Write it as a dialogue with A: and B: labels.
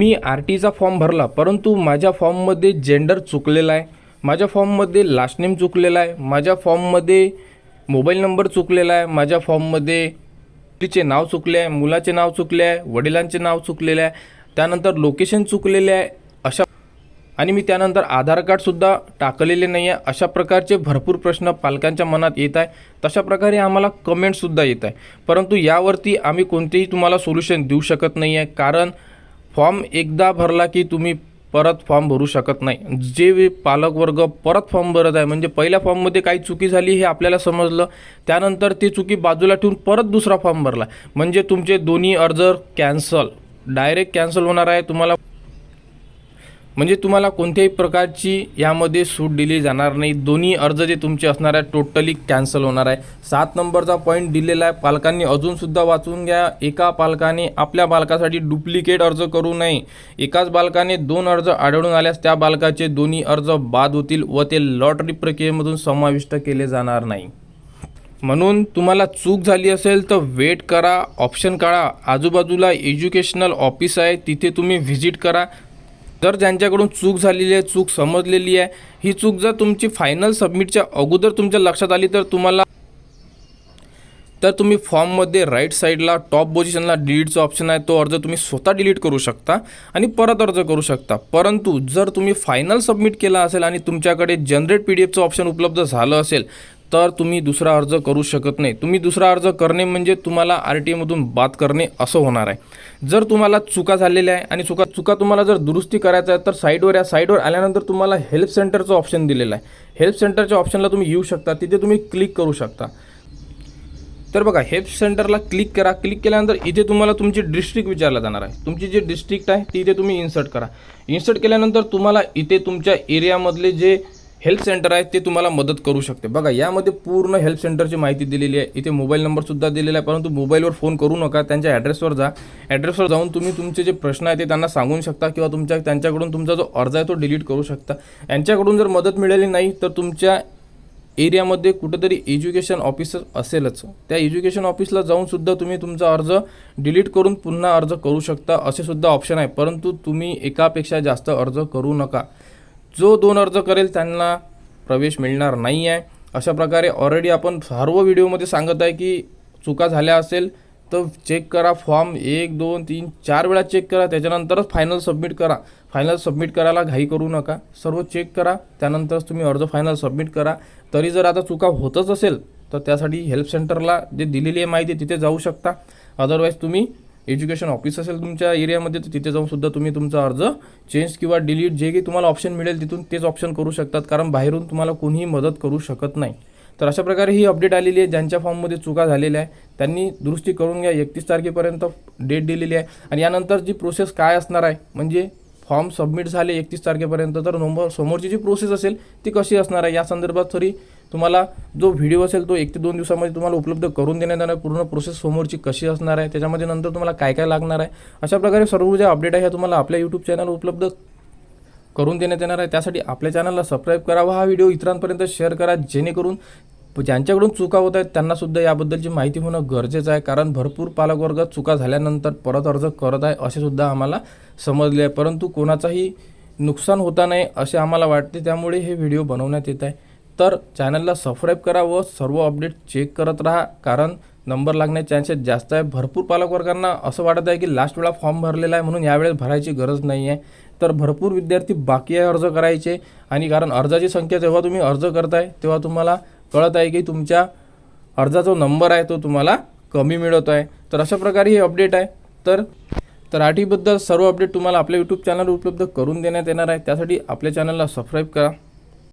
A: मी R टीचा form भरला परंतु माझ्या फॉर्ममध्ये जेंडर चुकलेला आहे. माझ्या फॉर्ममध्ये लास्ट नेम चुकलेला आहे. माझ्या फॉर्ममध्ये मोबाईल नंबर चुकलेला आहे. माझ्या फॉर्ममध्ये तिचे नाव चुकले आहे मुलाचे नाव चुकले आहे वडिलांचे नाव चुकलेले आहे. त्यानंतर लोकेशन चुकलेले आहे अशा आणि मी त्यानंतर आधार कार्डसुद्धा टाकलेले नाही आहे. अशा प्रकारचे भरपूर प्रश्न पालकांच्या मनात येत आहे. तशा प्रकारे आम्हाला कमेंटसुद्धा येत आहे. परंतु यावरती आम्ही कोणतेही तुम्हाला सोल्युशन देऊ शकत नाही आहे. कारण फॉर्म एकदा भरला की तुम्ही परत फॉर्म भरू शकत नाही. जे पालक वर्ग परत फॉर्म भरत आहे म्हणजे पहिल्या फॉर्ममध्ये काही चुकी झाली हे आपल्याला समजलं त्यानंतर ती चुकी बाजूला ठेवून परत दुसरा फॉर्म भरला. म्हणजे तुमचे दोन्ही अर्ज कॅन्सल डायरेक्ट कॅन्सल होणार आहे तुम्हाला म्हणजे तुम्हाला कोणत्याही प्रकारची यामध्ये सूट दिली जाणार नाही. दोन्ही अर्ज जे तुमचे असणार आहे टोटली कॅन्सल होणार आहे. सात नंबरचा पॉईंट दिलेला आहे. पालकांनी अजूनसुद्धा वाचून घ्या. एका पालकाने आपल्या बालकासाठी डुप्लिकेट अर्ज करू नये. एकाच बालकाने दोन अर्ज आढळून आल्यास त्या बालकाचे दोन्ही अर्ज बाद होतील व ते लॉटरी प्रक्रियेमधून समाविष्ट केले जाणार नाही. म्हणून तुम्हाला चूक झाली असेल तर वेट करा. ऑप्शन काढा. आजूबाजूला एज्युकेशनल ऑफिस आहे. तिथे तुम्ही व्हिजिट करा. जर ज्यांच्याकडून चूक झालेली आहे चूक समजलेली आहे ही चूक जर तुमची फायनल सबमिटच्या अगोदर तुमच्या लक्षात आली तर तुम्हाला तर तुम्ही फॉर्ममध्ये राईट साईडला टॉप पोझिशनला डिलीटचा ऑप्शन आहे तो अर्ज तुम्ही स्वतः डिलीट करू शकता आणि परत अर्ज करू शकता. परंतु जर तुम्ही फायनल सबमिट केला असेल आणि तुमच्याकडे जनरेट पी डी एफचं ऑप्शन उपलब्ध झालं असेल तर तुम्ही दुसरा अर्ज करू शकत नाही. तुम्ही दुसरा अर्ज करणे म्हणजे तुम्हाला आर टी एमधून बाद करणे असं होणार आहे. जर तुम्हाला चुका झालेल्या आहे आणि चुका चुका तुम्हाला जर दुरुस्ती करायचं आहे तर साईडवर या. साईडवर आल्यानंतर तुम्हाला हेल्प सेंटरचं ऑप्शन दिलेलं आहे. हेल्प सेंटरच्या ऑप्शनला तुम्ही येऊ शकता. तिथे तुम्ही क्लिक करू शकता. तर बघा हेल्प सेंटरला क्लिक करा. क्लिक केल्यानंतर इथे तुम्हाला तुमची डिस्ट्रिक्ट विचारला जाणार आहे. तुमची जी डिस्ट्रिक्ट आहे ती इथे तुम्ही इन्सर्ट करा. इन्सर्ट केल्यानंतर तुम्हाला इथे तुमच्या एरियामधले जे हेल्प सेंटर आहे ते तुम्हाला मदत करू शकते. बघा यामध्ये पूर्ण हेल्प सेंटरची माहिती दिलेली आहे. इथे मोबाईल नंबरसुद्धा दिलेला आहे परंतु मोबाईलवर फोन करू नका त्यांच्या ॲड्रेसवर जा. ॲड्रेसवर जाऊन तुम्ही तुमचे जे प्रश्न आहे ते त्यांना सांगून शकता किंवा तुमच्या त्यांच्याकडून तुमचा जो अर्ज आहे तो डिलीट करू शकता. यांच्याकडून जर मदत मिळाली नाही तर तुमच्या एरियामध्ये कुठंतरी एज्युकेशन ऑफिसर असेलच. त्या एज्युकेशन ऑफिसला जाऊनसुद्धा तुम्ही तुमचा अर्ज डिलीट करून पुन्हा अर्ज करू शकता असे सुद्धा ऑप्शन आहे. परंतु तुम्ही एकापेक्षा जास्त अर्ज करू नका. जो दोन अर्ज करेल त्यांना प्रवेश मिळणार नाही आहे अशा प्रकारे ऑलरेडी आपण सर्व व्हिडिओमध्ये सांगत आहे की चुका झाल्या असेल तर चेक करा फॉर्म एक दोन तीन चार वेळा चेक करा. त्याच्यानंतरच फायनल सबमिट करा. फायनल सबमिट करायला घाई करू नका. सर्व चेक करा. त्यानंतरच तुम्ही अर्ज फायनल सबमिट करा. तरी जर आता चुका होतच असेल तर त्यासाठी हेल्प सेंटरला जे दिलेली आहे माहिती तिथे जाऊ शकता. अदरवाईज तुम्ही एज्युकेशन ऑफिस असेल तुमच्या एरियामध्ये तर तिथे जाऊन सुद्धा तुम्ही तुमचा अर्ज चेंज किंवा डिलीट जे काही तुम्हाला ऑप्शन मिळेल तिथून तेच ऑप्शन करू शकतात. कारण बाहेरून तुम्हाला कोणीही मदत करू शकत नाही. तर अशा प्रकारे ही अपडेट आलेली आहे. ज्यांच्या फॉर्ममध्ये चुका झालेल्या आहे त्यांनी दुरुस्ती करून घ्या. एकतीस तारखेपर्यंत डेट दिलेली आहे. आणि यानंतर जी प्रोसेस काय असणार आहे म्हणजे फॉर्म सबमिट झाले एकतीस तारखेपर्यंत तर नंबर समोरची जी प्रोसेस असेल ती कशी असणार आहे? या संदर्भात थोडी तुम्हाला जो व्हिडिओ असेल तो एक ते दोन दिवसामध्ये तुम्हाला उपलब्ध करून देण्यात येणार आहे. पूर्ण प्रोसेस समोरची कशी असणार आहे त्याच्यामध्ये नंतर तुम्हाला काय काय लागणार आहे अशा प्रकारे सर्व ज्या अपडेट आहे ह्या तुम्हाला आपल्या यूट्यूब चॅनल उपलब्ध करून देण्यात येणार आहे. त्यासाठी आपल्या चॅनलला सबस्क्राईब करावा हा व्हिडिओ इतरांपर्यंत शेअर करा जेणेकरून ज्यांच्याकडून चुका होत आहेत त्यांनासुद्धा याबद्दलची माहिती होणं गरजेचं आहे. कारण भरपूर पालकवर्ग चुका झाल्यानंतर परत अर्ज करत आहे असेसुद्धा आम्हाला समजले आहे. परंतु कोणाचाही नुकसान होता नाही असे आम्हाला वाटते. त्यामुळे हे व्हिडिओ बनवण्यात येत आहे. तर चॅनलला सबस्क्राईब करा व सर्व अपडेट चेक करत राहा. कारण नंबर लागण्याचे चान्सेस जास्त आहे. भरपूर पालकवर्गांना असं वाटत आहे की लास्ट वेळा फॉर्म भरलेला आहे म्हणून यावेळेस भरायची गरज नाही आहे तर भरपूर विद्यार्थी बाकी आहे अर्ज करायचे. आणि कारण अर्जाची संख्या जेव्हा तुम्ही अर्ज करताय तेव्हा तुम्हाला कळत आहे की तुमच्या अर्जाचा जो नंबर आहे तो तुम्हाला कमी मिळत आहे. तर अशा प्रकारे हे अपडेट आहे. तर तराठीबद्दल सर्व अपडेट तुम्हाला आपल्या यूट्यूब चॅनलवर उपलब्ध करून देण्यात येणार आहे. त्यासाठी आपल्या चॅनलला सबस्क्राईब करा.